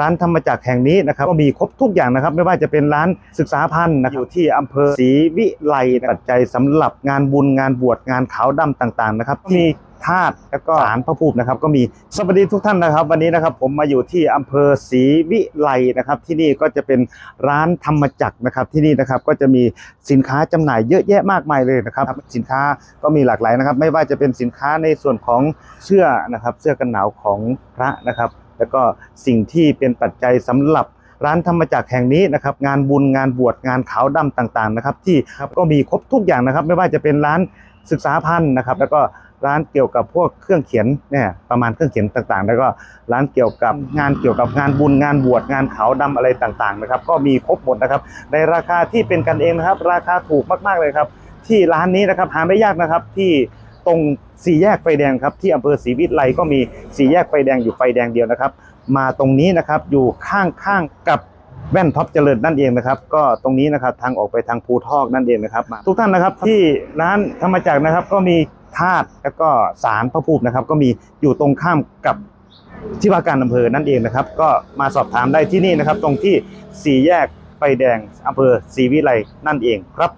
ร้านธรรมจักรแห่งนี้นะครับก็มีครบทุกอย่างนะครับ ไม่ว่าจะเป็นร้านศึกษาพันธ์นะครับอยู่ที่อำเภอศรีวิไลปัจจัยสำหรับงานบุญงานบวชงานขาวดำต่างๆนะครับมีธาตุแล้วก็ศาลพระภูมินะครับ ก็มีสวัสดีทุกท่านนะครับ วันนี้นะครับผมมาอยู่ที่อำเภอศรีวิไลนะครับ ที่นี่ก็จะเป็นร้านธรรมจักรนะครับ ที่นี่นะครับก็จะมีสินค้าจำหน่ายเยอะแยะมากมายเลยนะครับ สินค้าก็มีหลากหลายนะครับ ไม่ว่าจะเป็นสินค้าในส่วนของเสื้อนะครับ เสื้อกันหนาวของพระนะครับ แล้วก็สิ่งที่เป็นปัจจัยสำหรับร้านธรรมจักรแห่งนี้นะครับงานบุญงานบวชงานขาวดำต่างๆนะครับที่ครับก็มีครบทุกอย่างนะครับ ไม่ว่าจะเป็นร้านศึกษาพันธ์นะครับ แล้วก็ร้านเกี่ยวกับพวกเครื่องเขียนเนี่ยประมาณเครื่องเขียนต่างๆ แล้วก็ร้านเกี่ยวกับงานเกี่ยวกับงานบุญงานบวชงานขาวดำอะไรต่างๆนะครับ ก็มีครบหมดนะครับ ในราคาที่เป็นกันเองนะครับ ราคาถูกมากๆเลยครับ ที่ร้านนี้นะครับหาไม่ยากนะครับที่ ตรงสี่แยกไฟแดงครับที่อำเภอศรีวิไลก็มีสี่แยกไฟแดงอยู่ไฟแดงเดียวนะครับ มาตรงนี้นะครับอยู่ข้างๆกับแว่นท็อปเจริญนั่นเองนะครับ ก็ตรงนี้นะครับทางออกไปทางภูทอกนั่นเองนะครับ ทุกท่านนะครับที่ร้านธรรมจักรนะครับ ก็มีธาตุแล้วก็สารพระภูมินะครับ ก็มีอยู่ตรงข้ามกับที่ว่าการอำเภอนั่นเองนะครับ ก็มาสอบถามได้ที่นี่นะครับ ตรงที่สี่แยกไฟแดงอำเภอศรีวิไลนั่นเองครับ